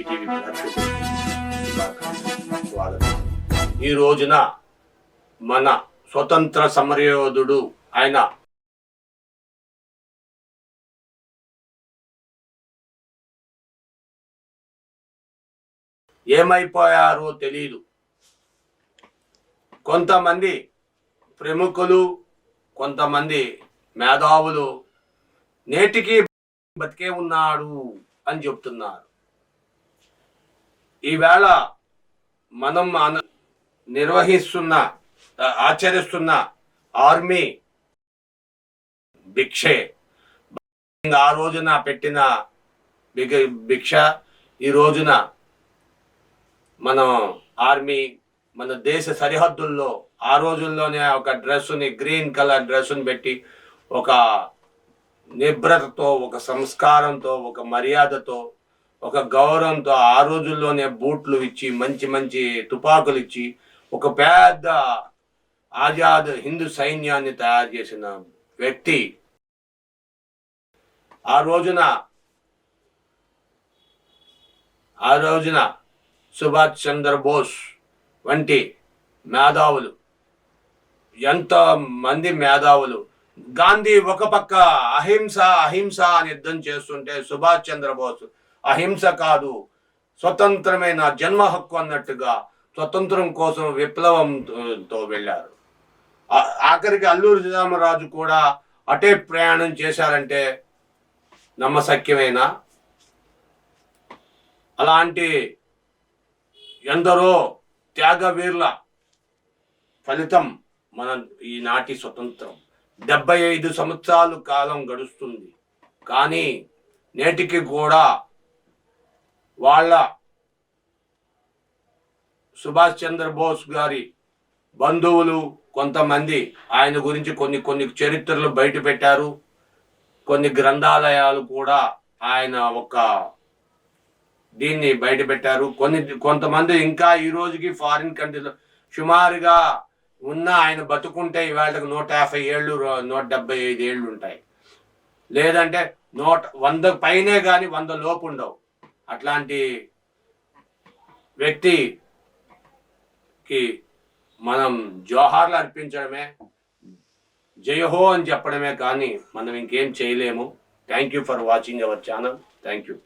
TV ఈ రోజున మన స్వతంత్ర సమరయోధుడు ఆయన ఏమైపోయారో తెలియదు కొంతమంది ప్రముఖులు కొంతమంది మేధావులు నేటికి బతికే ఉన్నాడు అని చెప్తున్నారు. ఈవేళ మనం అన- నిర్వహిస్తున్న ఆచరిస్తున్న ఆర్మీ భిక్షే. ఆ రోజున పెట్టిన భిక్ష ఈ రోజున మనం ఆర్మీ మన దేశ సరిహద్దుల్లో ఆ రోజుల్లోనే ఒక డ్రెస్సుని గ్రీన్ కలర్ డ్రెస్సుని పెట్టి ఒక నిబ్రతతో ఒక సంస్కారంతో ఒక మర్యాదతో ఒక గౌరవంతో ఆ రోజుల్లోనే బూట్లు ఇచ్చి మంచి మంచి తుపాకులు ఇచ్చి ఒక పెద్ద ఆజాద్ హిందూ సైన్యాన్ని తయారు చేసిన వ్యక్తి. ఆ రోజున ఆ రోజున సుభాష్ చంద్రబోస్ వంటి మేధావులు ఎంతో మంది మేధావులు గాంధీ ఒక పక్క అహింస అహింస అని యుద్ధం చేస్తుంటే సుభాష్ చంద్రబోస్ అహింస కాదు స్వతంత్రమైన జన్మ హక్కు అన్నట్టుగా స్వతంత్రం కోసం విప్లవంతో వెళ్ళారు. ఆఖరికి అల్లూరి సీతారామరాజు కూడా అటే ప్రయాణం చేశారంటే నమ్మశక్యమేనా? అలాంటి ఎందరో త్యాగవీరుల ఫలితం మన ఈనాటి స్వతంత్రం. డెబ్బై ఐదు సంవత్సరాలు కాలం గడుస్తుంది. కానీ నేటికి కూడా వాళ్ళ సుభాష్ చంద్రబోస్ గారి బంధువులు కొంతమంది ఆయన గురించి కొన్ని కొన్ని చరిత్రలు బయట పెట్టారు. కొన్ని గ్రంథాలయాలు కూడా ఆయన ఒక దీన్ని బయట పెట్టారు. కొన్ని కొంతమంది ఇంకా ఈ రోజుకి ఫారిన్ కంట్రీలో సుమారుగా ఉన్న ఆయన బతుకుంటే ఇవాళకు నూట యాభై ఏళ్ళు నూట డెబ్బై ఐదు ఏళ్ళు ఉంటాయి. లేదంటే నూట వంద పైనే కానీ వంద లోపు ఉండవు. అట్లాంటి వ్యక్తికి మనం జోహార్లు అర్పించడమే జయహో అని చెప్పడమే కానీ మనం ఇంకేం చేయలేము. Thank you for watching our channel thank you